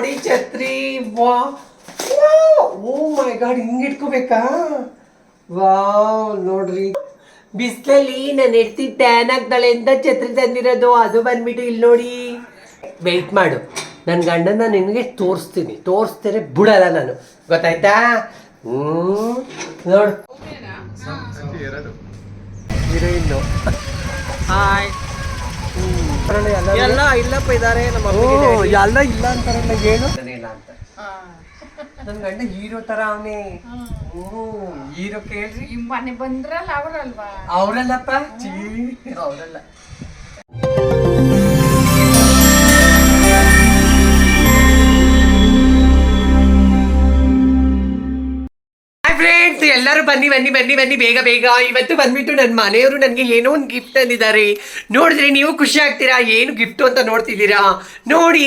ನೋಡಿ ಛತ್ರಿ ವಾ. ಓ ಮೈ ಗಾಡ್ ಹಿಂಗೆ ಇಟ್ಕೋಬೇಕಾ? ವಾವ್ ನೋಡ್ರಿ. ಬಿಸ್ಲಲ್ಲಿ ನಾನು ಎಡ್ತಿ ಟ್ಯಾನ್ ಆಗ್ತಾಳೆ ಅಂತ ಛತ್ರಿ ತಂದಿರೋದು ಅದು ಬಂದ್ಬಿಟ್ಟು ಇಲ್ಲಿ ನೋಡಿ. ವೆಯ್ಟ್ ಮಾಡು. ನನ್ನ ಗಂಡನ ನಿನಗೆ ತೋರಿಸ್ತೀನಿ. ತೋರಿಸ್ತಾರೆ ಬಿಡಲ್ಲ ನಾನು. ಗೊತ್ತಾಯ್ತಾ? ಹ್ಞೂ ನೋಡು. ಹೀರೋಯಿನ್ನು. ಹಾಯ್ ಎಲ್ಲ ಇಲ್ಲಪ್ಪ ಇದಾರೆ ನಮ್ಮ ಎಲ್ಲ ಇಲ್ಲ ಅಂತಾರಲ್ಲ ಏನು? ಇಲ್ಲ ಅಂತ. ನನ್ನ ಗಂಡ ಹೀರೋ ತರ ಅವನೇ. ಹೀರೋ ಕೇಳ್ರಿ ಮನೆ ಬಂದ್ರಲ್ಲ ಅವರಲ್ವಾ? ಅವರಲ್ಲಪ್ಪ ಚೀ. ಅವರಲ್ಲ. ಎಲ್ಲರೂ ಬನ್ನಿ ಬನ್ನಿ ಬನ್ನಿ ಬನ್ನಿ, ಬೇಗ ಬೇಗ. ಇವತ್ತು ಬಂದ್ಬಿಟ್ಟು ನನ್ನ ಮನೆಯವರು ನನಗೆ ಏನೋ ಒಂದು ಗಿಫ್ಟ್ ತಂದಿದ್ದಾರೆ. ನೋಡಿದ್ರೆ ನೀವು ಖುಷಿ ಆಗ್ತೀರಾ? ಏನು ಗಿಫ್ಟು ಅಂತ ನೋಡ್ತಿದ್ದೀರಾ? ನೋಡಿ,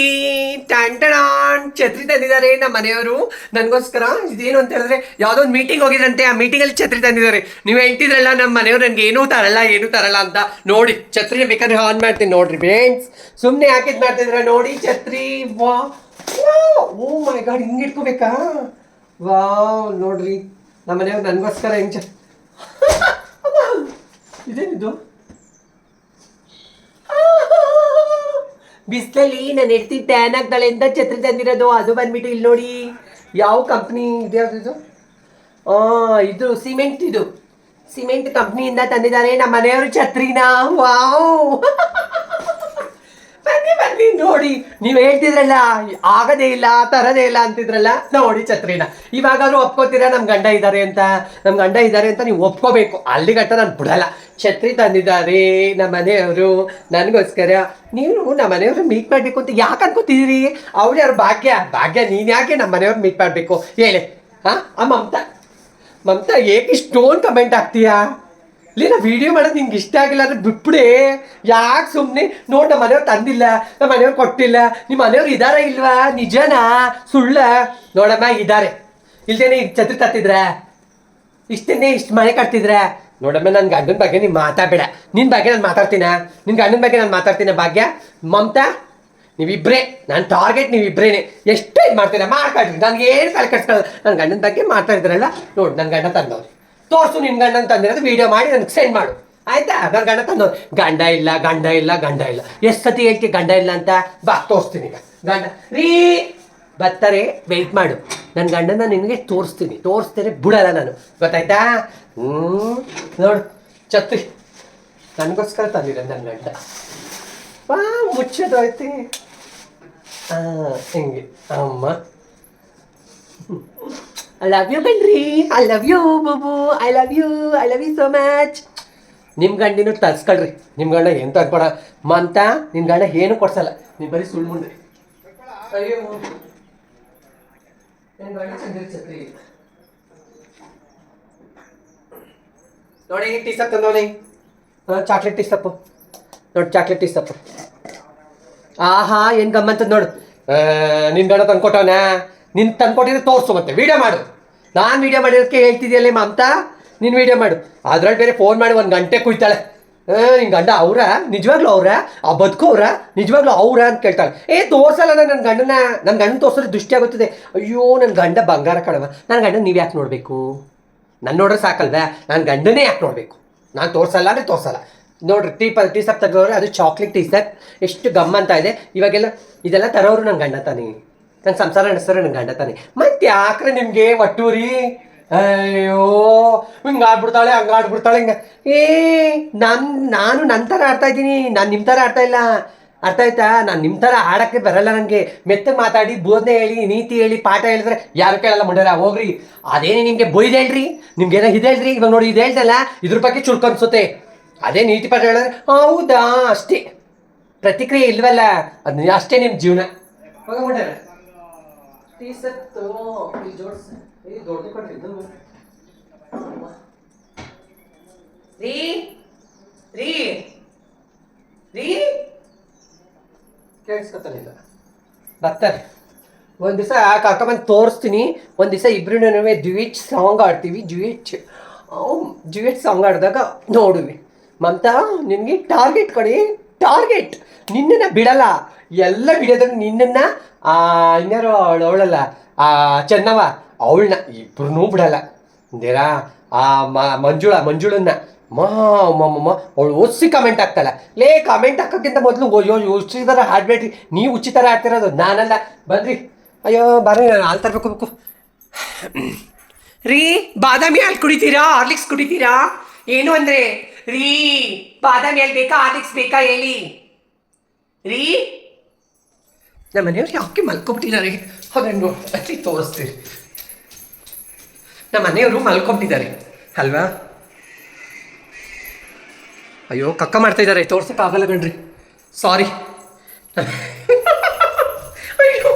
ಟನ್ ಟಣಾನ್ ಛತ್ರಿ ತಂದಿದ್ದಾರೆ ನಮ್ಮ ಮನೆಯವರು. ನನಗೋಸ್ಕರ ಇದೇನು ಅಂತ ಹೇಳಿದ್ರೆ, ಯಾವುದೋ ಒಂದು ಮೀಟಿಂಗ್ ಹೋಗಿದ್ರಂತೆ, ಆ ಮೀಟಿಂಗಲ್ಲಿ ಛತ್ರಿ ತಂದಿದ್ದಾರೆ. ನೀವು ಹೇಳ್ತಿದ್ರಲ್ಲ, ನಮ್ಮ ಮನೆಯವರು ನನಗೆ ಏನೂ ತರಲ್ಲ ಏನೂ ತರಲ್ಲ ಅಂತ. ನೋಡಿ, ಛತ್ರಿ ಬೇಕಾದ್ರೆ ಆನ್ ಮಾಡ್ತೀನಿ ನೋಡ್ರಿ ಫ್ರೆಂಡ್ಸ್ ಸುಮ್ಮನೆ ಹಾಕಿದ್ ಮಾಡ್ತಿದ್ರ ನೋಡಿ, ಛತ್ರಿ, ವಾ ಓ ಮೈ ಗಾಡ್ ಹಿಂಗೆ ಇಟ್ಕೋಬೇಕಾ? ವಾವ್, ನೋಡ್ರಿ. ನಮ್ಮ ಮನೆಯವ್ರು ನನಗೋಸ್ಕರ ಹೆಂಗೆ ಇದೇನಿದು? ಬಿಸ್ಲಲ್ಲಿ ನಾನು ಹೆಡ್ತಿ ಟ್ಯಾನ್ ಆಗ್ತಾಳೆಂದ ಛತ್ರಿ ತಂದಿರೋದು, ಅದು ಬಂದ್ಬಿಟ್ಟು ಇಲ್ಲಿ ನೋಡಿ. ಯಾವ ಕಂಪ್ನಿ ಇದೆ ಅದು ಇದು? ಸಿಮೆಂಟ್ ಇದು. ಸಿಮೆಂಟ್ ಕಂಪ್ನಿಯಿಂದ ತಂದಿದ್ದಾರೆ ನಮ್ಮ ಮನೆಯವರು ಛತ್ರಿನ. ವಾವ್. ಬನ್ನಿ ಬನ್ನಿ, ನೋಡಿ. ನೀವು ಹೇಳ್ತಿದ್ರಲ್ಲ, ಆಗದೇ ಇಲ್ಲ, ತರದೇ ಇಲ್ಲ ಅಂತಿದ್ರಲ್ಲ, ನೋಡಿ ಛತ್ರಿನ. ಇವಾಗಾದ್ರೂ ಒಪ್ಕೋತೀರಾ? ನಮ್ಮ ಗಂಡ ಇದ್ದಾರೆ ಅಂತ. ನಮ್ಮ ಗಂಡ ಇದ್ದಾರೆ ಅಂತ ನೀವು ಒಪ್ಕೋಬೇಕು. ಅಲ್ಲಿ ನಾನು ಬಿಡಲ್ಲ. ಛತ್ರಿ ತಂದಿದ್ದಾರೆ ನಮ್ಮ ಮನೆಯವರು. ನನಗೋಸ್ಕರ ನೀವು ನಮ್ಮ ಮನೆಯವ್ರು ಮೀಟ್ ಮಾಡಬೇಕು ಅಂತ ಯಾಕೆ ಅನ್ಕೋತಿದ್ದೀರಿ ಅವ್ರು ಯಾರು ಭಾಗ್ಯ? ಭಾಗ್ಯ, ನೀನು ಯಾಕೆ ನಮ್ಮ ಮನೆಯವ್ರು ಮೀಟ್ ಮಾಡಬೇಕು? ಹೇಳಿ. ಹಾಂ? ಆ ಮಮತಾ. ಮಮತಾ, ಏಕೆ ಇಷ್ಟೊಂದು ಕಮೆಂಟ್ ಆಗ್ತೀಯಾ ಇಲ್ಲಿ ನಾ ವಿಡಿಯೋ ಮಾಡೋದು ನಿಂಗೆ ಇಷ್ಟ ಆಗಿಲ್ಲ ಅಂದ್ರೆ ಬಿಟ್ಬಿಡಿ. ಯಾಕೆ ಸುಮ್ಮನೆ ನೋಡಿ ನಮ್ಮ ಮನೆಯವ್ರು ತಂದಿಲ್ಲ ನಮ್ಮ ಮನೆಯವ್ರು ಕೊಟ್ಟಿಲ್ಲ ನಿಮ್ಮ ಮನೆಯವ್ರು ಇದಾರ ಇಲ್ವಾ? ನಿಜನಾ? ಸುಳ್ಳ? ನೋಡಮ್ಮ ಇದ್ದಾರೆ ಇಲ್ದೇನೆ ಈಗ ಛತ್ರಿ ತತ್ತಿದ್ರ ಇಷ್ಟೇನೆ ಇಷ್ಟು ಮನೆ ಕಟ್ತಿದ್ರ, ನೋಡಮ್ಮ ನನ್ನ ಗಂಡನ ಬಗ್ಗೆ ನೀನು ಮಾತಾಡಬೇಡ. ನಿನ್ನ ಬಗ್ಗೆ ನಾನು ಮಾತಾಡ್ತೀನ? ನಿನ್ನ ಗಂಡನ ಬಗ್ಗೆ ನಾನು ಮಾತಾಡ್ತೀನಿ ಭಾಗ್ಯ? ಮಮತಾ, ನೀವಿಬ್ರೇ. ನಾನು ಟಾರ್ಗೆಟ್ ನೀವಿಬ್ರೇನೆ. ಎಷ್ಟು ಇದು ಮಾಡ್ತೀರಾ, ಮಾತಾಡ್ರಿ. ನನಗೆ ಏನು ತಲೆ ಕಟ್ಸ್ಕೊಳ್ಳೋದು ನನ್ನ ಗಂಡನ ಬಗ್ಗೆ ಮಾತಾಡಿದ್ರಲ್ಲ ನೋಡು ನನ್ನ ಗಂಡ ತಂದವ್ರು. ತೋರಿಸು ನಿನ್ನ ಗಂಡನ ತಂದಿರೋದು ವಿಡಿಯೋ ಮಾಡಿ ನನಗೆ ಸೆಂಡ್ ಮಾಡು. ಆಯ್ತಾ? ನನ್ನ ಗಂಡ ತಂದು ಗಂಡ ಇಲ್ಲ ಗಂಡ ಇಲ್ಲ ಗಂಡ ಇಲ್ಲ. ಎಷ್ಟು ಸತಿ ಹೇಳ್ತಿ ಗಂಡ ಇಲ್ಲ ಅಂತ? ಬಾ, ತೋರಿಸ್ತೀನಿ ಈಗ. ಗಂಡ, ರೀ ಬರ್ತಾರೆ ವೆಯ್ಟ್ ಮಾಡು. ನನ್ನ ಗಂಡನ ನಿನಗೆ ತೋರಿಸ್ತೀನಿ. ತೋರಿಸ್ತೇನೆ ಬಿಡಲ್ಲ ನಾನು. ಗೊತ್ತಾಯ್ತಾ? ಹ್ಞೂ ನೋಡು ಚತ್ರಿ ನನಗೋಸ್ಕರ ತಂದಿರ ನನ್ನ ಗಂಡ. ವಾ ಮುಚ್ಚೋದೈತಿ ಹಾಂ ಹಿಂಗೆ. ಅಮ್ಮ. ಐ ಲವ್ ಯು ಕಣ್ರಿ I love you ಬುಬು I love you I love you so much ನಿಮ್ಮ ಗಂಡಿನೂ ತರ್ಸ್ಕೊಳ್ರಿ ನಿಮ್ಮ ಗಂಡ ಎಂತ ಕೊಡ ಮಂತ ನಿನ್ನ ಗಂಡ ಏನು ಕೊಡ್ಸಲ್ಲ. ನೀವು ಬರೀ ಸುಳ್ಳು ಮುಂದೆ. ಅಯ್ಯೋ. ನಿನ್ ಗಂಡ ಚಂದಿರ ಛತ್ರಿ. ನೋಡಿ ಟೀ ಸಪ್ ತಂದವನಿ. Chocolate tea ಸಪ್ಪು. ನೋಡಿ ಚಾಕ್ಲೇಟ್ ಟೀ ಸಪ್ಪು. ಆಹಾ ಏನು ಗಮ್ಮಂತದ ನೋಡು. ನಿನ್ನ ಗಂಡ ತಂದ್ಕೊಟ್ಟವನ? ನಿನ್ನ ತಂದ್ಕೊಟ್ಟಿದ್ರೆ ತೋರಿಸು ಮತ್ತೆ. ವಿಡಿಯೋ ಮಾಡು. ನಾನು ವಿಡಿಯೋ ಮಾಡಿರೋದಕ್ಕೆ ಹೇಳ್ತಿದ್ಯಲ್ಲ ಮಮತಾ ನೀನು ವಿಡಿಯೋ ಮಾಡು. ಅದ್ರಲ್ಲಿ ಬೇರೆ ಫೋನ್ ಮಾಡಿ ಒಂದು ಗಂಟೆ ಕುಯ್ತಾಳೆ. ನಿನ್ನ ಗಂಡ ಅವ್ರ? ನಿಜವಾಗ್ಲೂ ಅವ್ರ? ಆ ಬದುಕೋರ ನಿಜವಾಗ್ಲೂ ಅವ್ರ ಅಂತ ಕೇಳ್ತಾಳೆ. ಏ, ತೋರ್ಸಲ್ಲ ನನ್ನ ಗಂಡನ? ನನ್ನ ಗಂಡನ ತೋರ್ಸಿದ್ರೆ ದೃಷ್ಟಿ ಆಗುತ್ತದೆ. ಅಯ್ಯೋ ನನ್ನ ಗಂಡ ಬಂಗಾರ ಕಣವ ನನ್ನ ಗಂಡ ನೀವು ಯಾಕೆ ನೋಡಬೇಕು? ನಾನು ನೋಡ್ರೆ ಸಾಕಲ್ವೇ? ನನ್ನ ಗಂಡನೇ ಯಾಕೆ ನೋಡಬೇಕು? ನಾನು ತೋರ್ಸಲ್ಲ ಅಂದರೆ ತೋರ್ಸಲ್ಲ. ನೋಡ್ರಿ, ಟೀ ಪ, ಟೀ ಸಪ್ ತೆಗೆದವ್ರೆ, ಅದು ಚಾಕ್ಲೇಟ್ ಟೀ ಸಪ್. ಎಷ್ಟು ಗಮ್ ಅಂತ ಇದೆ. ಇವಾಗೆಲ್ಲ ಇದೆಲ್ಲ ತರೋರು ನನ್ನ ಗಂಡ ತಾನೆ. ನನ್ನ ಸಂಸಾರ ನಡೆಸ್ತಾರೆ ನನ್ನ ಗಂಡ ತಾನೆ. ಮತ್ತೆ ಯಾಕ್ರೆ ನಿಮಗೆ ಒಟ್ಟೂರಿ? ಅಯ್ಯೋ, ಹಿಂಗೆ ಆಡ್ಬಿಡ್ತಾಳೆ ಹಂಗೆ ಆಡ್ಬಿಡ್ತಾಳೆ ಹಿಂಗೆ ಏ, ನಾನು ನಾನು ನನ್ನ ಥರ ಆಡ್ತಾ ಇದ್ದೀನಿ. ನಾನು ನಿಮ್ಮ ಥರ ಆಡ್ತಾ ಇಲ್ಲ. ಅರ್ಥ ಆಯ್ತಾ? ನಾನು ನಿಮ್ಮ ಥರ ಆಡೋಕ್ಕೆ ಬರಲ್ಲ ನನಗೆ ಮೆತ್ತಗೆ ಮಾತಾಡಿ, ಬೋಧನೆ ಹೇಳಿ, ನೀತಿ ಹೇಳಿ, ಪಾಠ ಹೇಳಿದ್ರೆ ಯಾರು ಕೇಳಲ್ಲ ಮುಂಡಾರ ಹೋಗ್ರಿ. ಅದೇನೇ ನಿಮಗೆ ಬೊಯ್ದು ಹೇಳ್ರಿ. ನಿಮ್ಗೆ ಏನೋ ಇದೆ ಹೇಳ್ರಿ. ಇವಾಗ ನೋಡಿ, ಇದು ಹೇಳ್ದಲ್ಲ, ಇದ್ರ ಬಗ್ಗೆ ಚುಳ್ಕ ಅನ್ಸುತ್ತೆ. ಅದೇ ನೀತಿ ಪಾಠ ಹೇಳಿದ್ರೆ, ಹೌದಾ? ಅಷ್ಟೇ. ಪ್ರತಿಕ್ರಿಯೆ ಇಲ್ವಲ್ಲ? ಅದು ಅಷ್ಟೇ ನಿಮ್ಮ ಜೀವನ. ಟೀ ಸತ್ತು ಇಲ್ಲಿ ಜೋಡ್ಸ. ಏ ದೊಡ್ಡ ಕೊಡ್ರಿ ಬರ್ತಾರೆ. ಒಂದು ದಿವಸ ಕರ್ಕೊಂಬಂದು ತೋರಿಸ್ತೀನಿ. ಒಂದು ದಿವಸ ಇಬ್ರು ದ್ವಿಚ್ ಸಾಂಗ್ ಆಡ್ತೀವಿ ದ್ವಿಚ್ ಡ್ಯುಯಿಟ್ ಸಾಂಗ್ ಆಡಿದಾಗ ನೋಡುವಿ. ಮಮತಾ, ನಿನಗೆ ಟಾರ್ಗೆಟ್ ಕೊಡಿ. ಟಾರ್ಗೆಟ್. ನಿನ್ನನ್ನ ಬಿಡಲ್ಲ. ಎಲ್ಲ ಬಿಡೋದ್ರೆ ನಿನ್ನನ್ನ ಇನ್ಯಾರೋ ಅವಳು, ಅವಳಲ್ಲ, ಆ ಚೆನ್ನವ ಅವಳನ್ನ ಇಬ್ರು ಬಿಡಲ್ಲ. ಅಂದೇರಾ ಆ ಮಂಜುಳ, ಮಂಜುಳನ್ನ. ಮಾ ಮಾ ಅವಳು ಓದಿಸಿ ಕಮೆಂಟ್ ಹಾಕ್ತಾಳ. ಲೇ ಕಮೆಂಟ್ ಹಾಕೋಕ್ಕಿಂತ ಮೊದಲು, ಅಯ್ಯೋ ಉಚಿತರ ಹಾಡ್ಬೇಡ್ರಿ ನೀವು ಉಚಿತರ ಹಾಡ್ತಿರೋದು, ನಾನಲ್ಲ. ಬನ್ರಿ. ಅಯ್ಯೋ ಬರ್ರಿ ನಾನು ಹಾಲು ತರಬೇಕು ಬೇಕು ರೀ, ಬಾದಾಮಿ ಹಾಲು ಕುಡಿತೀರಾ? ಹಾರ್ಲಿಕ್ಸ್ ಕುಡಿತೀರಾ? ಏನು ಅಂದ್ರೆ ರೀ, ಬಾದಾಮಿ ಎಲ್ಲಿ ಬೇಕಾ? ಹಾರ್ಲಿಕ್ಸ್ ಬೇಕಾ ಹೇಳಿ? ರೀ? ನಮ್ಮ ಮನೆಯವ್ರು ಯಾಕೆ ಮಲ್ಕೊಬಿಟ್ಟಿದ್ದಾರೆ? ಅದನ್ನು ಅಲ್ಲಿ ತೋರಿಸ್ತೀರಿ. ನಮ್ಮ ಮನೆಯವರು ಮಲ್ಕೊಬಿಟ್ಟಿದ್ದಾರೆ. ಅಲ್ವಾ? ಅಯ್ಯೋ, ಕಕ್ಕ ಮಾಡ್ತಾ ಇದ್ದಾರೆ. ತೋರ್ಸಕ್ಕಾಗಲ್ಲ ಕಣ್ರಿ ಸಾರಿ ಅಯ್ಯೋ,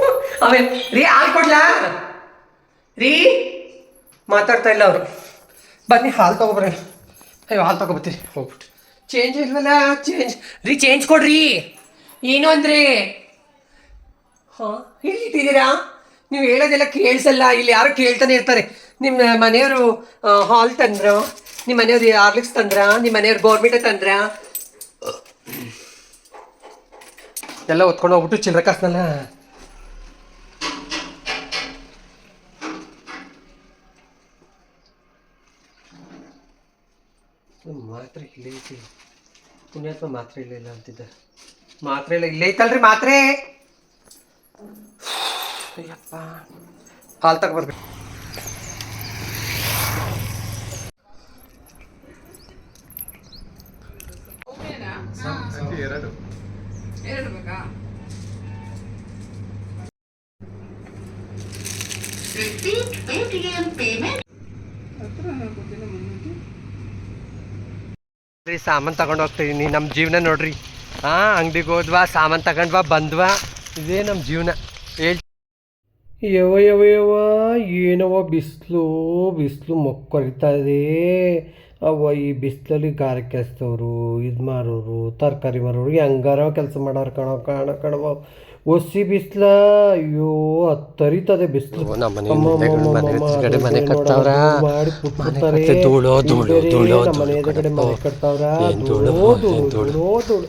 ಅವೇ ರೀ, ಹಾಲು ಕೊಡ್ಲಾ? ರೀ? ಮಾತಾಡ್ತಾ ಇಲ್ಲ ಅವರು. ಬನ್ನಿ, ಹಾಲು ತಗೊಬರೋಣ ಅಯ್ಯೋ, ಹಾಲು ತಗೊಬತ್ತೀರಿ. ಹೋಗ್ಬಿಟ್ಟು. ಚೇಂಜ್ ಇಲ್ವಲ್ಲ? ಚೇಂಜ್ ರೀ ಚೇಂಜ್ ಕೊಡ್ರಿ. ಏನು ಅಂದ್ರಿ ಹಾಂ ಎಲ್ಲಿಟ್ಟಿದ್ದೀರಾ ನೀವು ಹೇಳೋದೆಲ್ಲ ಕೇಳಿಸಲ್ಲ. ಇಲ್ಲಿ ಯಾರು ಕೇಳ್ತಾನೆ ಇರ್ತಾರೆ. ನಿಮ್ಮ ಮನೆಯವರು ಹಾಲ್ ತಂದ್ರು? ನಿಮ್ಮ ಮನೆಯವ್ರು ಆರ್ಲಿಕ್ಸ್ ತಂದ್ರ? ನಿಮ್ಮ ಮನೆಯವ್ರು ಗೌರ್ಮೆಂಟ್ ತಂದ್ರ? ಎಲ್ಲ ಹೊತ್ಕೊಂಡು ಹೋಗ್ಬಿಟ್ಟು ಚಿಲ್ಲರೆ ಕಾಸನ್ನೆಲ್ಲ ಮಾತ್ರೆ ಇಲ್ಲೇ ಐತಿ. ಪುಣ್ಯಾತ್ಮ ಮಾತ್ರೆ ಇಲ್ಲ ಇಲ್ಲ ಅಂತಿದ್ದ. ಮಾತ್ರೆ ಇಲ್ಲ, ಇಲ್ಲೇ ಐತಲ್ರಿ ಮಾತ್ರೆ. ಅಯ್ಯಪ್ಪ. ಹಾಲು ತಗೊಬರ್ಬೇಕು ಎರಡು ಬೇಕಾ Receipt ATM payment ರೀ ಸಾಮಾನು ತಗೊಂಡು ಹೋಗ್ತಿದೀನಿ ನಮ್ಮ ಜೀವನ ನೋಡ್ರಿ. ಹಾಂ ಅಂಗಡಿಗೆ ಹೋದ್ವಾ, ಸಾಮಾನು ತಗೊಂಡ್ವಾ, ಬಂದ್ವಾ, ಇದೇ ನಮ್ಮ ಜೀವನ. ಹೇಳ್. ಯವ ಯವ ಯವ ಏನವ ಬಿಸಿಲು ಬಿಸಿಲು ಇದೆ. ಅವ ಈ ಬಿಸಿಲಲ್ಲಿ ಗಾರೆ ಕೆಲಸದವರು ಇದು ಮಾರೋರು ತರಕಾರಿ ಮಾರೋರು, ಹೆಂಗಾರ ಕೆಲಸ ಮಾಡೋರು ಕಣೋ ಕಾಣ, ಕಣವ. ಒಸಿ ಬಿಸಿಲ ಅಯ್ಯೋ ಹತ್ತರಿತದೆ ಬಿಸಿಲು. ನಮ್ಮ ಮನೆ ಕಟ್ತಾವ್ರ. ಮಾಡಿ ಮನೆ ಧೂಳು, ಧೂಳು, ಎದುರುಗಡೆ ಮನೆ. ಕಟ್ತಾವ್ರ? ಧೂಳು, ಧೂಳು, ಧೂಳು.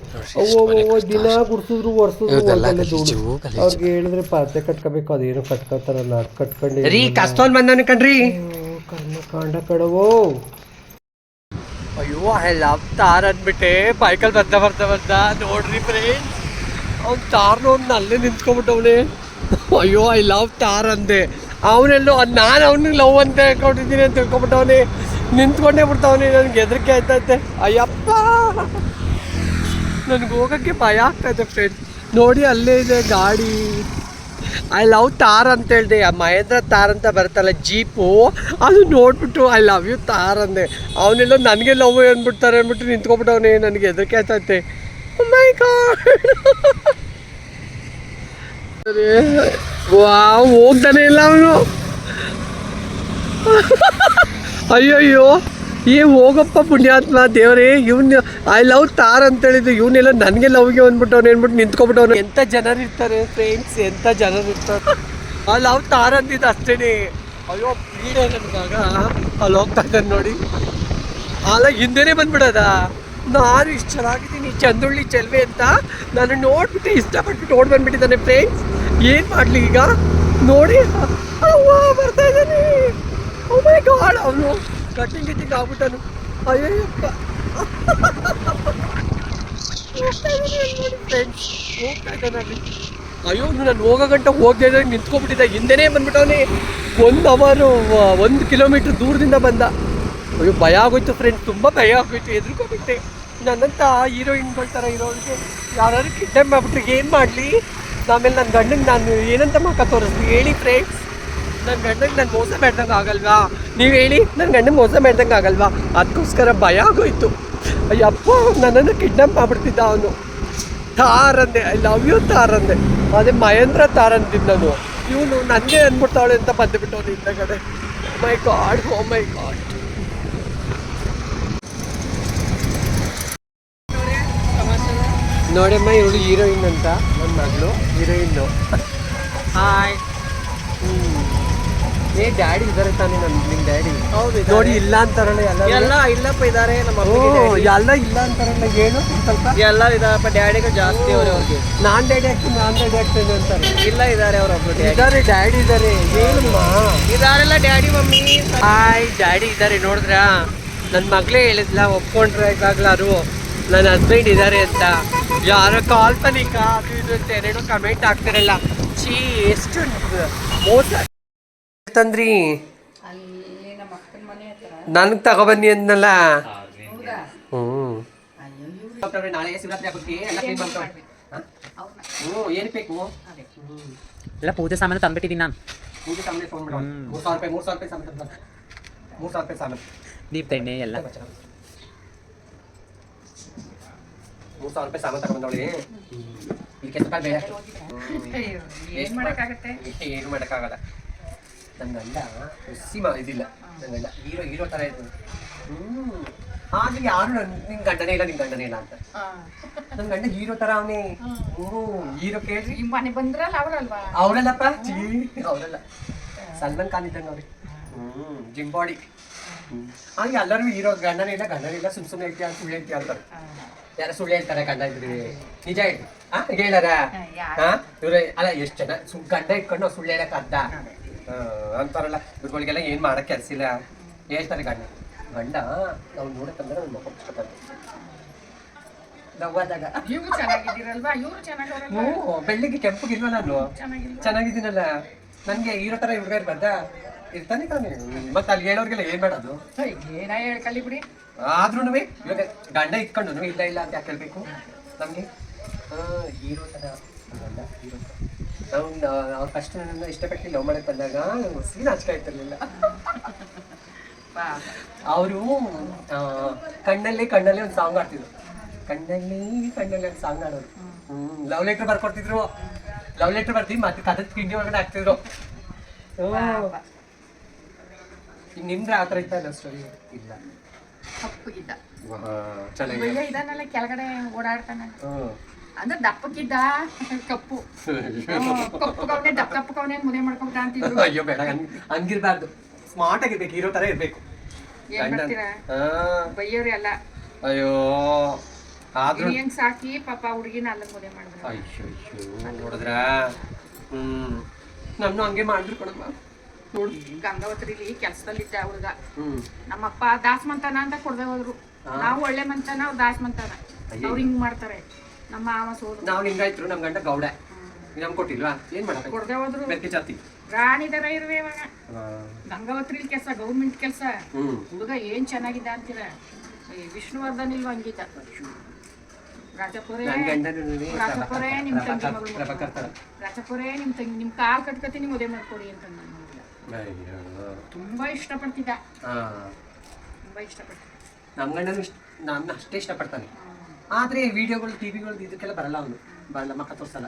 ದಿನ ಗುಡ್ಸಿದ್ರು ಒರ್ಸಿದ್ರು ಧೂಳು. ಅವ್ರಿಗೆ ಹೇಳಿದ್ರೆ ಪಾತ್ರೆ ಕಟ್ಕೋಬೇಕು ಅದೇನು ಕಟ್ಕೋತಾರಲ್ಲ ಅದು ಕಟ್ಕೊಂಡು ರೀ ಕಷ್ಟೊಂದು ಬಂದವನು ಕಣ್ರಿ. ಕಣ್ಣ ಕಾಂಡ ಕಡವೋ. ಅಯ್ಯೋ ಐ ಲವ್ ತಾರ್ ಅಂದ್ಬಿಟ್ಟೆ. ಬೈಕಲ್ಲಿ ಬರ್ತಾ ಬರ್ತಾ ಬರ್ತಾ ನೋಡ್ರಿ ಫ್ರೆಂಡ್ಸ್ ಅವ್ನು ತಾರ್ನ ಅವ್ನು ಅಲ್ಲೇ ನಿಂತ್ಕೊಂಡ್ಬಿಟ್ಟವನೆ ಅಯ್ಯೋ ಐ ಲವ್ ತಾರ್ ಅಂದೆ. ಅವನೆಲ್ಲೋ ನಾನು ಅವ್ನಿಗೆ ಲವ್ ಅಂತ ಹೇಳ್ಕೊಂಡಿದ್ದೀನಿ ಅಂತ ತಿಳ್ಕೊಂಬಿಟ್ಟವನೆ. ನಿಂತ್ಕೊಂಡೇ ಬಿಡ್ತಾವನೆ, ನನಗೆ ಹೆದರಿಕೆ ಆಯ್ತೈತೆ ಅಯ್ಯಪ್ಪ! ನನಗೆ ಹೋಗೋಕ್ಕೆ ಭಯ ಆಗ್ತೈತೆ ಫ್ರೆಂಡ್ ನೋಡಿ, ಅಲ್ಲೇ ಇದೆ ಗಾಡಿ. ಐ ಲವ್ ತಾರ್ ಅಂತ ಹೇಳಿದೆ. ಆ ಮಹೇಂದ್ರ ತಾರ್ ಅಂತ ಬರುತ್ತಲ್ಲ ಜೀಪು ಅದು ನೋಡ್ಬಿಟ್ಟು ಐ ಲವ್ ಯು ತಾರ್ ಅಂದೆ. ಅವನೆಲ್ಲ, ನನಗೆ ಲವ್ ಅಂದ್ಬಿಡ್ತಾರೆ ಅಂದ್ಬಿಟ್ಟು ನಿಂತ್ಕೊಬಿಟ್ಟವನೇ, ನನಗೆ ಹೆದರಿಕೆ ಆಯ್ತೈತೆ ಮೈ ಗಾಡ್ ವಾವ್ ಹೋಗ್ತಾನೆ ಇಲ್ಲ ಅವನು. ಅಯ್ಯಯ್ಯೋ, ಏ, ಹೋಗಪ್ಪ ಪುಣ್ಯಾತ್ಮ, ದೇವರೇ, ಇವನ್, ಐ ಲವ್ ತಾರ್ ಅಂತ ಹೇಳಿದ್ದು ಇವನೆಲ್ಲ ನನಗೆ ಲವ್ಗೆ ಅಂದ್ಬಿಟ್ಟವ್ನು ಏನ್ಬಿಟ್ಟು ನಿಂತ್ಕೊಬಿಟ್ಟವ್ನು. ಎಂಥ ಜನರು ಇರ್ತಾರೆ ಫ್ರೆಂಡ್ಸ್ ಎಂಥ ಜನರು ಇರ್ತಾರೆ. ಆ ಲವ್ ತಾರ್ ಅಂತಿದ್ದು ಅಷ್ಟೇನೆ. ಅಯ್ಯೋ, ಪೀಡೆ ನನಗಾಗ. ಅಲ್ಲಿ ಹೋಗ್ತಾ ಇದ್ದಾನೆ ನೋಡಿ. ಅಲ್ಲ ಹಿಂದೆನೇ ಬಂದ್ಬಿಡದ? ನಾನು ಇಷ್ಟು ಚೆನ್ನಾಗಿದ್ದೀನಿ. ಚಂದುಳ್ಳಿ ಚೆಲ್ವೆ ಅಂತ ನಾನು ನೋಡ್ಬಿಟ್ಟು ಇಷ್ಟಪಟ್ಬಿಟ್ಟು ಓಡ್ ಬಂದ್ಬಿಟ್ಟಿದ್ದಾನೆ ಫ್ರೆಂಡ್ಸ್ ಏನು ಮಾಡಲಿ ಈಗ? ನೋಡಿ. ಅವ್ವ, ಬರ್ತಾ ಓ ಮೈ ಗಾಡ್ ಅವನು ಕಟ್ಟಿಂಗ್ ಗಿಟ್ಟಿಂಗ್ ಆಗ್ಬಿಟ್ಟನು. ಅಯ್ಯಪ್ಪ ಫ್ರೆಂಡ್ಸ್ ಹೋಗ್ತಾ ಅಯ್ಯೋ ನಾನು ಹೋಗೋ ಗಂಟ ಹೋಗದೆ ನಿಂತ್ಕೊಬಿಟ್ಟಿದ್ದೆ ಹಿಂದೆನೇ ಬಂದ್ಬಿಟ್ಟವನೇ. ಒಂದು ಅವರು ಒಂದು ಕಿಲೋಮೀಟ್ರ್ ದೂರದಿಂದ ಬಂದ. ಅಯ್ಯೋ, ಭಯ ಆಗೋಯ್ತು ಫ್ರೆಂಡ್ ತುಂಬ ಭಯ ಆಗೋಯ್ತು. ಎದುರ್ಕೊಂಡ್ಬಿಟ್ಟೆ ನನ್ನಂತ ಹೀರೋಯಿನ್ಗಳ ಥರ ಇರೋರಿಗೆ ಯಾರು ಕಿಡ್ನಾಪ್ ಮಾಡ್ಬಿಟ್ರೆ ಏನು ಮಾಡಲಿ? ಆಮೇಲೆ ನನ್ನ ಗಂಡಂಗೆ ನಾನು ಏನಂತ ಮಕ್ಕ ತೋರಿಸ್ಲಿ? ಹೇಳಿ ಫ್ರೆಂಡ್ಸ್ ನನ್ನ ಗಂಡಂಗೆ ನಾನು ಮೋಸ ಮಾಡ್ದಂಗೆ ಆಗಲ್ವಾ? ನೀವು ಹೇಳಿ ನನ್ನ ಗಂಡಂಗೆ ಮೋಸ ಮಾಡ್ದಂಗೆ ಆಗಲ್ವಾ? ಅದಕ್ಕೋಸ್ಕರ ಭಯ ಆಗೋಯ್ತು. ಅಯ್ಯಪ್ಪ, ನನ್ನನ್ನು ಕಿಡ್ನಾಪ್ ಮಾಡ್ಬಿಡ್ತಿದ್ದ ಅವನು. ತಾರಂದೆ ಐ ಲವ್ ಯು ತಾರ್ ಅಂದೆ ಮಹೇಂದ್ರ ತಾರ್ ಅಂತಿದ್ದ ನಾನು. ಇವನು ನನಗೆ ಅಂದ್ಬಿಡ್ತಾವಳೆ ಅಂತ ಬಂದುಬಿಟ್ಟವನು ಕಡೆ ಮೈ ಗಾಡ್ ಓ ಮೈ ಗಾಡ್ ನೋಡಮ್ಮ ಇವಳು ಹೀರೋಯಿನ್ ಅಂತ ನನ್ನ ಮಗಳು ಹೀರೋಯಿನ್ನು ಹಾಯ್ ಏ ಡ್ಯಾಡಿ ಇದ್ದಾರೆ ತಾನೇ ನಮ್ ನಿಮ್ಮ ಡ್ಯಾಡಿ ಹೌದು ನೋಡಿ ಇಲ್ಲ ಅಂತಾರಲ್ಲ ಎಲ್ಲ ಎಲ್ಲ ಇಲ್ಲಪ್ಪ ಇದಾರೆ ನಮ್ಮ ಎಲ್ಲ ಇಲ್ಲ ಅಂತಾರಲ್ಲ ಏನು? ಸ್ವಲ್ಪ. ಎಲ್ಲ ಇದಾರಪ್ಪ ಡ್ಯಾಡಿಗೂ ಜಾಸ್ತಿ ಅವರು ಅವ್ರಿಗೆ. ನಾನ್ ಡ್ಯಾಡಿ ಆಗ್ತೀನಿ ನಾನ್ ಡ್ಯಾಡಿ ಆಗ್ತೇನೆ ಅಂತಾರೆ. ಇಲ್ಲ ಇದಾರೆ ಅವ್ರೊಬ್ರು ಇದಾರೆ ಡ್ಯಾಡಿ ಇದ್ದಾರೆ ಏನಮ್ಮ? ಇದಾರೆಲ್ಲ ಡ್ಯಾಡಿ ಮಮ್ಮಿ. ಹಾಯ್ ಡ್ಯಾಡಿ ಇದ್ದಾರೆ ನೋಡಿದ್ರಾ? ನನ್ನ ಮಗಳೇ ಹೇಳಿದ್ಲ ಒಪ್ಕೊಂಡ್ರೆ ಇವಾಗ್ಲಾರು ನನ್ನ ಹಸ್ಬೆಂಡ್ ಇದ್ದಾರೆ ಅಂತ. ಯಾರೋ ಕಾಲ್ಪನಿಕ? ಅದು ಇದು ಅಂತ ಎರಡು ಕಮೆಂಟ್ ಆಗ್ತಿರಲ್ಲ ಚೀ ಎಷ್ಟು ಮೋಸ. ತಂದ್ರಿ. ನನಗೆ ತಗೊಬನ್ನಿ ಅಂದ್ನಲ್ಲ. ಹ್ಞೂ ನಾಳೆ ಶಿವರಾತ್ರಿ ಹಬ್ಬಕ್ಕೆ ಎಲ್ಲ ಕ್ಲೀನ್ ಮಾಡ್ಕೊಂಡು ಹ್ಞೂ ಏನು ಬೇಕು? ಎಲ್ಲ ಪೂಜೆ ಸಾಮಾನು ತಂದ್ಬಿಟ್ಟಿದ್ದೀನಿ ನಾನು. ಪೂಜೆ ಸಾಮಾನು ಫೋನ್ ಮೂರು ಸಾವಿರ ರೂಪಾಯಿ ಮೂರು ಸಾವಿರ ರೂಪಾಯಿ ಸಾಮಾನು ಮೂರು ಸಾವಿರ ರೂಪಾಯಿ ಸಾಮಾನು. ದೀಪ ಎಣ್ಣೆ ಎಲ್ಲ. ಮೂರು ಸಾವಿರ ರೂಪಾಯಿ ಸಾಮಾನು ಏನ್ ಮಾಡಕ್ಕಾಗತ್ತೆ? ಏನು ಮಾಡೋಕ್ಕಾಗಲ್ಲ. ನನ್ನ ಗಂಡ ಹುಸಿ ಇದಿಲ್ಲ. ನನ್ನ ಗಂಡ ಹೀರೋ ಹೀರೋ ಥರ ಇದ್ದು ಹ್ಞೂ ಆದ್ರೆ ಯಾರು ನಿನ್ನ ಗಂಡನೇ ಇಲ್ಲ ನಿನ್ ಗಂಡನೇ ಇಲ್ಲ ಅಂತ. ನನ್ನ ಗಂಡ ಹೀರೋ ತರ ಅವನೇ. ಹ್ಞೂ ಹೀರೋ ಕೇಳ್ರಿ. ಮನೆ ಬಂದ್ರಲ್ಲ ಅವರಲ್ವಾ? ಅವರಲ್ಲಪ್ಪ? ಅವರಲ್ಲ. ಸಲ್ಮಾನ್ ಖಾನ್ ಇದ್ದಂಗ ಅವ್ರಿ. ಹ್ಞೂ ಜಿಮ್ ಬಾಡಿ. ಹಾಗೆ ಎಲ್ಲರೂ ಹೀರೋ ಗಂಡನೇ ಇಲ್ಲ ಗಂಡನೇ ಇಲ್ಲ ಸುಮ್ ಸುಮ್ಮನೆ ಹೇಳ್ತೀಯ ಸುಳ್ಳು ಹೇಳ್ತೀಯ ಅಂತಾರೆ. ಯಾರು ಸುಳ್ಳು ಹೇಳ್ತಾರೆ ಗಂಡ ಇದ್ರಿ. ನಿಜ ಹೇಳಿ. ಹಾ ಹೇಳಾರ? ಹಾ ಇವ್ರೆ ಅಲ್ಲ ಎಷ್ಟು ಜನ ಸುಮ್ ಗಂಡ ಇಟ್ಕೊಂಡು ನಾವು ಸುಳ್ಳು ಹೇಳಕ್ ಅರ್ಧ? ಅಂತಾರಲ್ಲ. ಇವ್ರುಗಳಿಗೆಲ್ಲ ಏನ್ ಮಾಡಕ್ ಕೆಲ್ಸ ಇಲ್ಲ ಹೇಳ್ತಾರೆ ಗಂಡ. ಗಂಡ ನಾವು ನೋಡಕ್ಕಂದ್ರೆ ನಮ್ಮ ಮಕ್ಕ ಇಷ್ಟಪಡ್ತಾರೆ ನವ್ವಾದಾಗ ನೀವು ಚೆನ್ನಾಗಿದ್ದೀರಲ್ವಾ? ಇವ್ರು ಹ್ಞೂ ಬೆಳ್ಳಿಗೆ ಕೆಂಪಗಿಲ್ವ ನಾನು? ಚೆನ್ನಾಗಿದ್ದೀನಲ್ಲ. ನನಗೆ ಇರೋ ಥರ ಹುಡುಗ ಇರ್ಬಾರ್ದ ಇರ್ತಾನೆ ತಾನೆ ಮತ್ತೆ ಅಲ್ಲಿ ಹೇಳೋರ್ಗೆಲ್ಲ ಏನ್ ಮಾಡೋದು ಏನ ಹೇಳ್ಕಲ್ಲಿ ಬಿಡಿ. ಆದ್ರೂ ಇವಾಗ ಗಂಡ ಇಟ್ಕೊಂಡು ಇಲ್ಲ ಇಲ್ಲ ಅಂತ ಯಾಕೆ ಹೇಳ್ಬೇಕು? ನಮಗೆ? ಹೀರೋ ತರ. ಗಂಡ ಹೀರೋ ನಾವು ಅವ್ರ ಕಷ್ಟ ಇಷ್ಟಪಟ್ಟು ಲವ್ ಮಾಡಕ್ ಬಂದಾಗ ಸೀನ್ ನಾಚಿಕೆ ಇರ್ತಿರ್ಲಿಲ್ಲ ಅವರು ಕಣ್ಣಲ್ಲಿ ಕಣ್ಣಲ್ಲಿ ಒಂದು ಸಾಂಗ್ ಆಡ್ತಿದ್ರು ಕಣ್ಣಲ್ಲಿ ಕಣ್ಣಲ್ಲಿ ಒಂದು ಸಾಂಗ್ ಆಡೋರು ಹ್ಮ್ ಲವ್ ಲೆಟರ್ ಬರ್ಕೊಡ್ತಿದ್ರು. ಲವ್ ಲೆಟರ್ ಬರ್ತೀವಿ ಮತ್ತೆ ಕದ ತಿಂಡಿ ಒಳಗಡೆ ಹಾಕ್ತಿದ್ರು. ಈಗ ನಿಮ್ದ್ರೆ ಆ ಥರ ಇತ್ತ ಇಲ್ಲ. ಸ್ಟೋರಿ ಇಲ್ಲ ಕಪ್ಪಗಿದ್ದ ಚೆನ್ನಾಗಿ ಭಯ್ಯ ಇದಾನಲ್ಲ ಕೆಳಗಡೆ ಓಡಾಡ್ತಾನ. ಹ್ಮ್ ಅಂದ್ರೆ ದಪ್ಪಕ್ಕಿದ್ದ ಕಪ್ಪು. ಕಪ್ಪು ಕಪ್ಪುಗವ್ನೆ ದಪ್ಪ ಕಪ್ಪುಗವ್ನೆ ಮುದೆ ಮಾಡ್ಕೊಂಡ್ ಅಂತಿದ್ರು ಅಯ್ಯೋ ಬೇಡ ಹಂಗ್ ಹಂಗಿರ್ಬಾರ್ದು. ಸ್ಮಾರ್ಟ್ ಆಗಿರ್ಬೇಕು ಇರೋ ತರ ಇರ್ಬೇಕು. ಏನ್ ಗಂಡ- ಮಾಡ್ತೀರಾ? ಹಾ, ಬೈಯೋರು ಅಲ್ಲ. ಅಯ್ಯೋ. ಆದ್ರೂ ಹೆಂಗ್ ಸಾಕಿ ಪಾಪ ಹುಡುಗಿನ ಅಲ್ಲ ಮುದೆ ಮಾಡಿದ್ರು ಅಯ್ಯೋ ಅಯ್ಯೋ ನೋಡಿದ್ರ? ಹ್ಮ್. ನಮ್ನು ಹಂಗೆ ಮಾಡಿದ್ರು ಕಣಮ್ಮ. ನೋಡು. ಗಂಗಾವತ್ರಿಲಿ ಕೆಲ್ಸದಲ್ಲಿದ್ದ ಹುಡುಗ. ಹ್ಮ್. ನಮ್ಮಪ್ಪ ದಾಸ್ ಮಂತಾನ ಅಂತ ಕೊಡದೆ ಹೋದ್ರು ನಾವು ಒಳ್ಳೆ ಮಂತಾನ ಅವ್ರು ದಾಸ್ ಮಂತಾನ ಅವ್ರು ಹಿಂಗ್ ಮಾಡ್ತಾರೆ. ನಮ್ಮ ಮಾವ ಸೋದ್ರು. ನಾವು ಹಿಂಗಾಯ್ತು ನಮ್ ಗಂಡ ಗೌಡ. ನಮ್ ಕೊಟ್ಟಿಲ್ವಾ? ಏನ್ ಮಾಡ್ತಾರೆ ಕೊಡ್ದೆ ಹೋದ್ರು ಬೆಕ್ಕೆ ಜಾತಿ. ರಾಣಿ ದರ ಇರುವೆ ಇವಾಗ. ಗಂಗಾವತ್ರಿಲಿ ಕೆಲಸ ಗೌರ್ಮೆಂಟ್ ಕೆಲಸ. ಹ್ಮ್. ಹುಡುಗ ಏನ್ ಚೆನ್ನಾಗಿದ್ದ ಅಂತೀರ? ವಿಷ್ಣುವರ್ಧನ್ ಇಲ್ವಾ ಹಂಗಿತ? ರಾಜಪುರೇ ನನ್ ಗಂಡನು ರಾಜಪುರೇ ನಿಮ್ ತಂಗಿ ಮಗಳು ರಾಜಪುರೇ ನಿಮ್ ತಂಗಿ ನಿಮ್ ಕಾಲ್ ನಿಮ್ ಮದುವೆ ಮಾಡ್ಕೊಡಿ ಅಂತ ನಾನು ತುಂಬಾ ಇಷ್ಟಪಡ್ತಿದ್ದ. ಹಾ. ತುಂಬಾ ಇಷ್ಟಪಡ್ತಿದ್ದ. ನಮ್ಮ ಗಂಡನು ಇಷ್ಟ ನನ್ನ ಅಷ್ಟೇ ಇಷ್ಟಪಡ್ತಾನೆ. ಆದ್ರೆ ವಿಡಿಯೋಗಳು ಟಿವಿಗಳು ಇದಕ್ಕೆಲ್ಲ ಬರಲ್ಲ ಅವನು. ಬರಲ್ಲ ಮಕ್ಕ ತೋರ್ಸಲ್ಲ.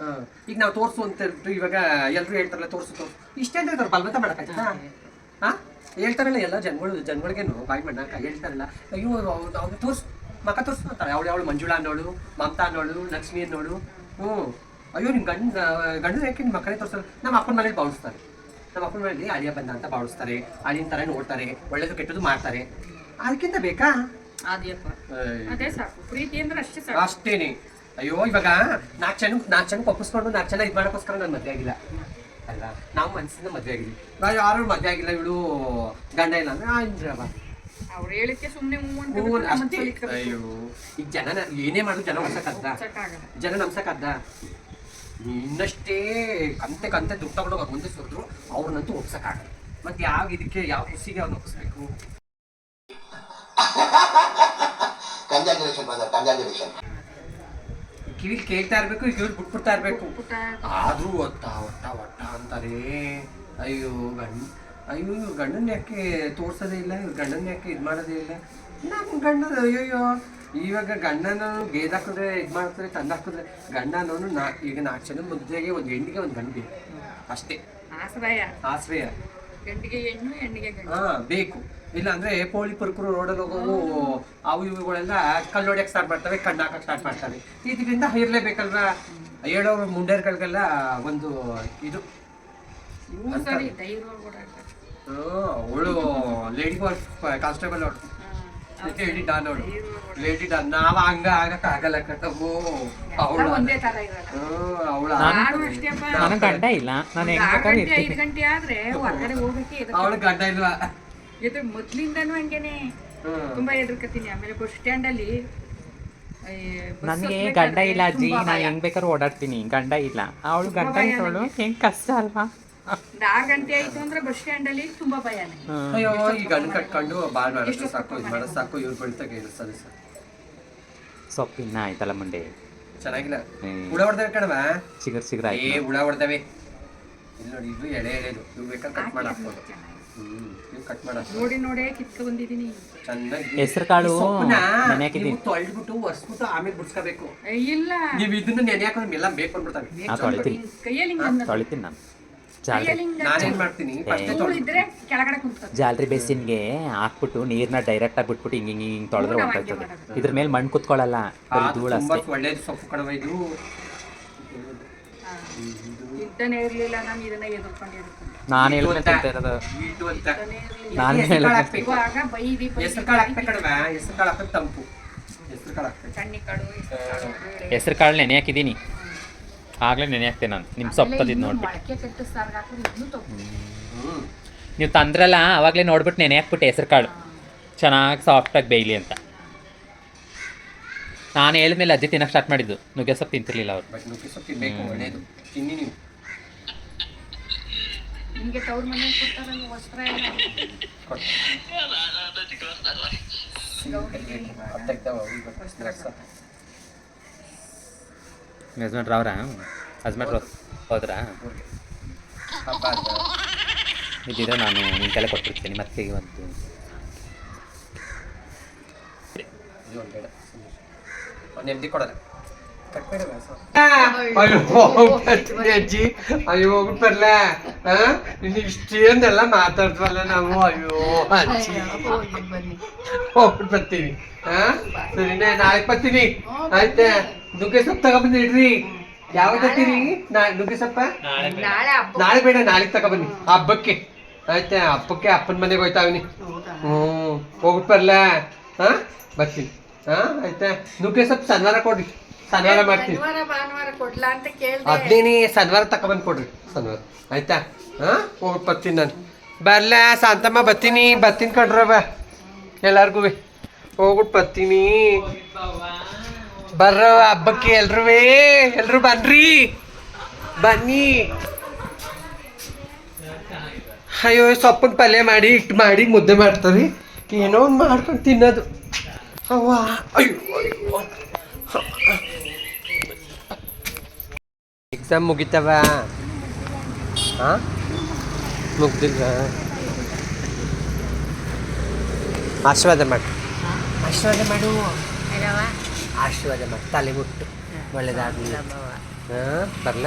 ಹಾಂ. ಈಗ ನಾವು ತೋರ್ಸು ಅಂತ ಇವಾಗ ಎಲ್ಲರೂ ಹೇಳ್ತಾರಲ್ಲ ತೋರಿಸು ತೋರ್ಸು. ಇಷ್ಟೇ ಅಂತ ಹೇಳ್ತಾರೆ ಬಲವಂತ ಮಾಡಕ್ಕಾಯ್ತಾ? ಹಾಂ. ಹೇಳ್ತಾರಲ್ಲ ಎಲ್ಲ ಜನಗಳು ಜನಗಳಿಗೇನು ಬಾಯಿ ಮಾಡಕ್ಕ ಹೇಳ್ತಾರಲ್ಲ. ಅಯ್ಯೋ ಅವ್ನು ತೋರ್ಸು. ಮಕ್ಕ ತೋರಿಸು ಅಂತಾರೆ. ಅವಳು ಅವಳು ಮಂಜುಳಾ ಅನ್ನೋಳು ಮಮತಾ ಅನ್ನೋಳು ಲಕ್ಷ್ಮಿ ಅನ್ನೋಳು. ಹ್ಞೂ ಅಯ್ಯೋ ನಿಮ್ಮ ಗಂಡ ಗಂಡ ಯಾಕೆ ನಿಮ್ಮ ಮಕ್ಕಳೇ ತೋರಿಸಲ್ಲ? ನಮ್ಮ ಅಪ್ಪನ ಮನೇಲಿ ಬಾವಿಸ್ತಾರೆ ನಮ್ಮ ಅಪ್ಪನ ಮನೆಯಲ್ಲಿ ಅಳಿಯ ಬಂದ ಅಂತ ಭಾವಿಸ್ತಾರೆ ಅಳಿನ ತರ ನೋಡ್ತಾರೆ ಒಳ್ಳೇದು ಕೆಟ್ಟದ್ದು ಮಾಡ್ತಾರೆ. ಅದಕ್ಕಿಂತ ಬೇಕಾ? ಅದೇಪ್ಪ ಅದೇ ಸಾಕು. ಪ್ರೀತಿ ಅಂದ್ರೆ ಅಷ್ಟೇ ಸಾಕು. ಅಷ್ಟೇನೆ. ಅಯ್ಯೋ ಇವಾಗ ನಾಲ್ಕು ಜನ ನಾಲ್ಕು ಜನ ಒಪ್ಪಿಸ್ಕೊಂಡು ನಾಲ್ಕು ಜನ ಇದು ಮಾಡೋಕ್ಕೋಸ್ಕರ ನಾನು ಮದುವೆ ಆಗಿಲ್ಲ. ಅಲ್ಲ ನಾವು ಮನಸ್ಸಿಂದ ಮದುವೆ ಆಗಿದ್ವಿ. ನಾವು ಯಾರು ಮದುವೆ ಆಗಿಲ್ಲ ಇವಳು ಗಂಡ ಇಲ್ಲ ಅಂದ್ರೆ ಆಯ್ರವ ಅವ್ರು ಹೇಳಿಕ್ಕೆ ಅಯ್ಯೋ ಈಗ ಜನ ಏನೇ ಮಾಡಿದ್ರು ಜನ ಸಾಕಾಗಲ್ಲ. ಜನ ನಮ್ಸಕ್ಕದ್ದ ಇನ್ನಷ್ಟೇ ಕಂತೆ ಕಂತೆ ದುಡ್ಡು ತಗೊಂಡೋಗ ಮುಂದೆ ಸುರಿದ್ರು ಅವ್ರನ್ನಂತೂ ಒಪ್ಸಕ್ಕಾಗಲ್ಲ. ಮತ್ತೆ ಯಾವ ಇದಕ್ಕೆ ಯಾವ ಖುಷಿಗೆ ಅವ್ರನ್ನ ಒಪ್ಪಿಸ್ಬೇಕು ಕಿವಿ ಕೇಳ್ತಾ ಇರ್ಬೇಕು ಇವ್ರು ಬಿಟ್ಬಿಡ್ತಾ ಇರ್ಬೇಕು. ಆದ್ರೂ ಒತ್ತ ಒಟ್ಟ ಒಟ್ಟ ಅಂತಾರೆ. ಅಯ್ಯೋ ಗಂಡ ಅಯ್ಯೋ ಇವ್ರ ಗಂಡನ ಯಾಕೆ ತೋರ್ಸೋದೇ ಇಲ್ಲ ಇವ್ರು ಗಂಡನ ಯಾಕೆ ಇದು ಮಾಡೋದೇ ಇಲ್ಲ ನಮ್ಮ ಗಂಡ ಅಯ್ಯಯ್ಯೋ. ಇವಾಗ ಗಂಡನೂ ಗೇದ್ ಹಾಕಿದ್ರೆ ಇದು ಮಾಡ್ತಾರೆ ತಂದು ಹಾಕಿದ್ರೆ ಗಂಡನೂ ನಾ ಈಗ ನಾಲ್ಕು ಜನ ಮುದ್ದೆಗೆ ಒಂದು ಹೆಣ್ಣಿಗೆ ಒಂದು ಗಂಡು ಅಷ್ಟೇ. ಆಶ್ರಯ. ಆಶ್ರಯ. ಗಂಡಿಗೆ ಹೆಣ್ಣು ಹೆಣ್ಣಿಗೆ ಹಾ ಬೇಕು. ಇಲ್ಲ ಅಂದ್ರೆ ಪೋಳಿ ಪುರ್ಕರು ರೋಡಲ್ಲಿ ಹೋಗೋವು ಅವು ಇವುಗಳೆಲ್ಲ ಕಲ್ಲು ಹೊಡ್ಯಕ್ಕೆ ಸ್ಟಾರ್ಟ್ ಮಾಡ್ತವೆ ಕಣ್ಣು ಹಾಕಕ್ಕೆ ಸ್ಟಾರ್ಟ್ ಮಾಡ್ತವೆ. ಇದರಿಂದ ಇರಲೇಬೇಕಲ್ವಾ ಹೇಳೋರು ಮುಂಡೇರ್ಗಳಿಗೆಲ್ಲ ಒಂದು ಇದು. ಅವಳು ಲೇಡಿ ಕಾನ್ಸ್ಟೇಬಲ್ ಅವಳು. ಲೇಡಿ ಡಾನ್ ಅವಳು ಲೇಡಿ ಡಾನ್ ನಾವ್ ಹಂಗ ಆಗಕ್ ಆಗಲ್ಲ ಕಟ್ಟವು ಅವಳು ಒಂದೇ ತರ ಇರಲ್ಲ. ಅವಳ ನಾನು ಅಷ್ಟೇಪ್ಪ ನನಗೆ ಗಂಡ ಇಲ್ಲ. ನಾನು ಹೆಂಗ್ ಆರು ಬೇಕಾದ್ರೆ ಗಂಟೆ ಐದು ಇರ್ತೀನಿ. ಗಂಟೆ ಆದ್ರೆ ಹೊರಗಡೆ ಹೋಗಕ್ಕೆ ಅವಳ ಗಡ್ಡ ಇಲ್ವಾ? ಇದು ಮೊದ್ಲಿಂದನೂ ಹಂಗೇನೆ. ಹ್ಮ್. ತುಂಬಾ ಹೆದರ್ಕತೀನಿ ಆಮೇಲೆ ಬಸ್ ಸ್ಟ್ಯಾಂಡ್ ಅಲ್ಲಿ ನನಗೆ ಗಂಡ ಇಲ್ಲ ಅಜ್ಜಿ ನಾನು ಹೆಂಗ್ ಬೇಕಾದ್ರೂ ಓಡಾಡ್ತೀನಿ. ಗಂಡ ಇಲ್ಲ. ಅವಳು ಗಂಡ ಇರೋಳು ಹೆಂಗ್ ಕಷ್ಟ ಅಲ್ವಾ? ಆರು ಗಂಟೆ ಆಯ್ತು ಅಂದ್ರೆ ಬಸ್ ಸ್ಟ್ಯಾಂಡ್ ಅಲ್ಲಿ ತುಂಬಾ ಭಯನೇ ಅಯ್ಯೋ ಈ ಗಂಡು ಕಟ್ಕೊಂಡು ಬಾಳ್ ಮಾಡಿದ್ರೆ ಸಾಕು ಇದು ಮಾಡೋದು ಸಾಕು ಇವ್ರು ಬಳಿತಾಗ ಇಳಿಸ್ತದೆ ಸರ್. ಸೊಪ್ಪಿನ ಆಯ್ತಲ್ಲ ಮುಂಡೆ ಚೆನ್ನಾಗಿಲ್ಲ. ಹುಳ ಹೊಡೆದವೆ ಕಣವ ಚಿಗರ್ ಚಿಗರ್ ಏ ಹುಳ ಹೊಡೆದವೆ. ಇಲ್ಲಿ ನೋಡಿ ಇದು ಎಳೆ ಎಳೆದು. ಇವು ಬೇಕಾದ್ರೆ ಕಟ್ ಮಾಡಿ ಹಾಕ್ಬೋದು ಕಟ್ ಮಾಡ ನೋಡಿ ನೋಡೇ ಕಿತ್ಕೊ ಬಂದಿದೀನಿ ಚೆನ್ನಾಗಿ. ಹೆಸ್ರು ಕಾಳು ಸೊಪ್ಪನ್ನ ನೆನೆ ಹಾಕಿದ್ದೀನಿ ನೀವು ತೊಳ್ದ್ಬಿಟ್ಟು ಒರ್ಸ್ಬಿಟ್ಟು ಆಮೇಲೆ ಬಿಡ್ಸ್ಕೋಬೇಕು ಏ, ಇಲ್ಲ. ನೀವು ಇದನ್ನ ನೆನೆ ಹಾಕೋದ್ರೆ ಎಲ್ಲ ಬೇಕು ಬಂದ್ಬಿಡ್ತವೆ. ತೊಳಿತೀನಿ ನಾನು. ಜಾಲ್ರಿ. ಕೈಯಲ್ಲಿ ಮಾಡ್ತೀನಿ? ಫಸ್ಟ್ ಧೂಳು ಇದ್ರೆ ಕೆಳಗಡೆ ಕುಂತ್ಕೊ ಜಾಲ್ರಿ ಬೇಸಿನ್ಗೆ ಹಾಕ್ಬಿಟ್ಟು ನೀರ್ನ ಡೈರೆಕ್ಟ್ ಆಗಿ ಬಿಟ್ಬಿಟ್ಟು ಹಿಂಗ್ ಹಿಂಗ್ ಹಿಂಗ್ ತೊಳೆದ್ರೆ ಹೊಂಟೋಗ್ತದೆ ಇದ್ರ ಮೇಲೆ ಮಣ್ಣು ಕುತ್ಕೊಳ್ಳಲ್ಲ ಬರೀ ಧೂಳು ತುಂಬಾ ಅಷ್ಟೇ. ಒಳ್ಳೇದು ಸೊಪ್ಪು ಇದು. ನಾನು ಹೇಳ್ಕೊಂತ ಇರೋದು. ಹೆಸ್ರು ಕಾಳು. ಹೆಸ್ರು ನೆನೆ ಹಾಕಿದ್ದೀನಿ ಆಗ್ಲೇ ನೆನೆ. ಹಾಕ್ತೆ ನಾನು ನಿಮ್ಮ ಸೊಪ್ಪು ತಂದಿದ್ದು ನೋಡ್ಬಿಟ್ಟು. ಮೊಳಕೆ ಕಟ್ಟು ಸಾರ್ಗ್ ಹಾಕಿದ್ರೆ ಇನ್ನೂ ತಗೋ ನೀವು ತಂದ್ರಲ್ಲ ಅವಾಗಲೇ ನೋಡ್ಬಿಟ್ಟು ನೆನೆ ಹಾಕ್ಬಿಟ್ಟು ಹೆಸರು ಕಾಳು. ಚೆನ್ನಾಗಿ ಸಾಫ್ಟಾಗಿ ಬೇಯಲಿ ಅಂತ. ನಾನು ಹೇಳಿದ್ಮೇಲೆ ಅಜ್ಜಿ ತಿನ್ನಕ್ಕೆ ಸ್ಟಾರ್ಟ್ ಮಾಡಿದ್ದು. ನುಗ್ಗೆ ಸೊಪ್ಪು ತಿಂತಿರ್ಲಿಲ್ಲ ಅವ್ರು. ಬಟ್ ನುಗ್ಗೆ ಸೊಪ್ಪು ತಿನ್ಬೇಕು ಒಳ್ಳೇದು. ತಿನ್ನಿ ನೀವು. ನಿಮ್ಗೆ ತವ್ರ ಮನೆ ಕೊಡ್ತಾರಲ್ಲ ವಸ್ತ್ರ ಎಲ್ಲ? ಕೊಟ್ಟು. ಅರ್ಧ ಇದ್ದಾವ ಅವು ಇವತ್ತು ರಸ. ಯಜಮಾನ್ರು ಅವರಾ ಯಜಮಾನ್ರು ಹೋದ್ರಾ? ಇದ್ದಿದ್ರೆ ನಾನು ನಿಮ್ಮ ತಲೆ ಕೊಟ್ಟಿರ್ತೀನಿ ಮತ್ತೆ ಒಂದು ನೆಮ್ಮದಿ ಕೊಡಲ್ಲ ಅಯ್ಯೋ ಅಜ್ಜಿ ಅಯ್ಯೋ ಹೋಗ್ಬಿಟ್ಟು ನಿನ್ನ ಇನ್ನು ಇಷ್ಟೇನೆಲ್ಲ ಮಾತಾಡ್ತವಲ್ಲ ನಾವು ಅಯ್ಯೋ ಅಜ್ಜಿ ಹೋಗ್ಬಿಟ್ಟು ಬರ್ತೀವಿ ಹಾ ಸರಿನೇ ನಾಳೆ ಬರ್ತೀನಿ ಆಯ್ತಾ ನುಗ್ಗೆ ಸೊಪ್ಪು ತಗೊಬಂದು ಇಡ್ರಿ. ಯಾವಾಗ ತರ್ತೀರಿ ನಾ ನುಗ್ಗೆ ಸೊಪ್ಪ? ನಾಳೆ ಹಬ್ಬ. ನಾಳೆ ಬೇಡ ನಾಳೆ ತಗೊಬನ್ನಿ. ಹಬ್ಬಕ್ಕೆ. ಆಯ್ತಾ ಹಬ್ಬಕ್ಕೆ ಅಪ್ಪನ ಮನೆಗೆ ಹೋಯ್ತಾವನಿ. ಹ್ಞೂ. ಹೋಗ್ಬಿಟ್ಟು ಬರ್ಲ. ಹಾ? ಬರ್ತೀನಿ. ಹಾ ಆಯ್ತಾ? ನುಗ್ಗೆ ಸೊಪ್ಪು ಶನಿವಾರ ಕೊಡ್ರಿ. ಶನಿವಾರ ಮಾಡ್ತೀನಿ. ಶನಿವಾರ ಭಾನುವಾರ ಕೊಡ್ಲಾ ಅಂತ ಕೇಳ್ದೆ. ಹದಿನೇನಿ ಶನಿವಾರ ತಗೊಬಂದು ಕೊಡ್ರಿ ಶನಿವಾರ. ಆಯ್ತಾ? ಹಾ? ಹೋಗ್ಬಿಟ್ಟು ಬರ್ತೀನಿ ನಾನು. ಬರ್ಲ ಶಾಂತಮ್ಮ ಬರ್ತೀನಿ. ಬರ್ತೀನಿ ಕಣ್ರವ ಎಲ್ಲಾರ್ಗೂ ಹೋಗ್ಬಿಟ್ಟು ಬರ್ತೀನಿ. ಬರ್ರ ಹಬ್ಬಕ್ಕೆ ಎಲ್ರೂ ಎಲ್ರು ಬನ್ರಿ. ಬನ್ನಿ. ಅಯ್ಯೋ ಸೊಪ್ಪಿನ ಪಲ್ಯ ಮಾಡಿ ಹಿಟ್ಟು ಮಾಡಿ ಮುದ್ದೆ ಮಾಡ್ತಾರೆ. ಏನೋ ಒಂದು ಮಾಡ್ಕೊಂಡು ತಿನ್ನೋದು. ಅವ್ವ. ಅಯ್ಯೋ ಅಯ್ಯೋ. ಎಕ್ಸಾಮ್ ಮುಗಿತವ? ಹಾಂ ಮುಗ್ದಿಲ್ವ? ಆಶೀರ್ವಾದ ಮಾಡು. ಆಶೀರ್ವಾದ ಮಾಡು. ಆಶೀರ್ವಾದ ಮಾಡಿ ತಲೆ ಮುಟ್ಟು. ಒಳ್ಳೇದಾಗಲಿ. ಹಾಂ ಬರಲ?